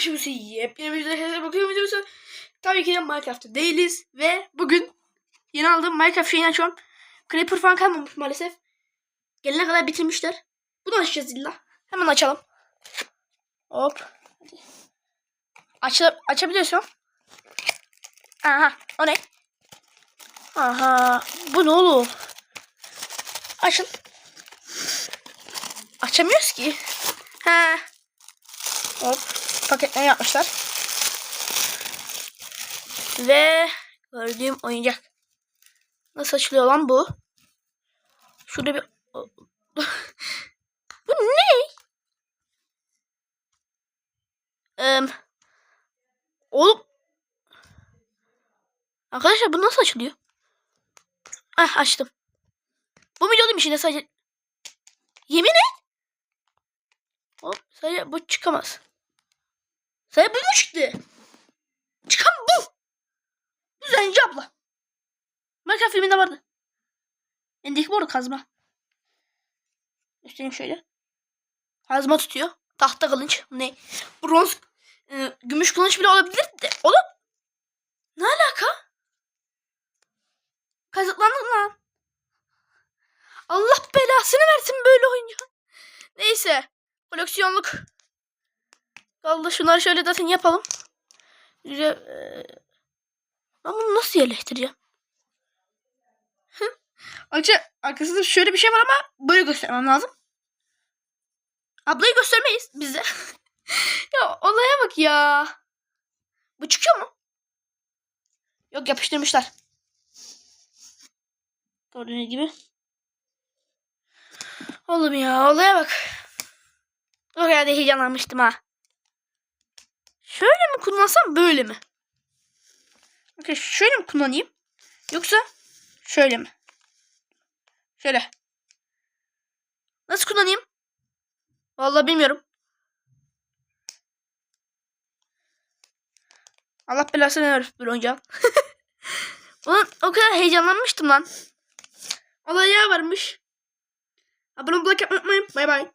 şimdi yepyeni bir videoya bakıyorum. Tabii ki de Minecraft'ta değiliz ve bugün yeni aldığım Minecraft şeyini açıyorum. Creeper falan kalmamış maalesef. Gelene kadar bitirmişler. Bunu açacağız illa. Hemen açalım. Hop. Aç açabiliyorsun. Aha o ne? Aha bu ne oğlum? Açın. Açamıyoruz ki. He. Hop. Paketleme yapmışlar. Ve gördüğüm oyuncak. Nasıl açılıyor lan bu? Şurada bir... bu ne? Eee... Oğlum. Arkadaşlar bu nasıl açılıyor? Ah açtım. Bu diyordum içinde sadece? Yemin et. Hop sadece bu çıkamaz. Sadece bu mu çıktı? Çıkan bu. Bu zenci abla. Minecraft filminde vardı. Endeki arada kazma. Göstereyim şöyle. Kazma tutuyor. Tahta kılıç. Ne? Bronz. e, gümüş kılıç bile olabilir de. Oğlum. Ne alaka? Kazıklandım lan. Allah belasını versin böyle oyuncu. Neyse. Koleksiyonluk. Kaldı şunları şöyle zaten yapalım. Güzel. e, Ben bunu nasıl yerleştireceğim? Arkadaşlar arkasında şöyle bir şey var ama böyle göstermem lazım. Ablayı göstermeyiz bize. ya olaya bak ya. Bu çıkıyor mu? Yok yapıştırmışlar. Gördüğünüz gibi. Oğlum ya olaya bak. O kadar da heyecanlanmıştım ha. Şöyle mi kullansam böyle mi? Okey şöyle mi kullanayım? Yoksa şöyle mi? Şöyle. Nasıl kullanayım? Vallahi bilmiyorum. Allah belasını versin bir oyuncağın. Ulan o kadar heyecanlanmıştım lan. Olay ya varmış. Abone olmayı unutmayın. Bay bay.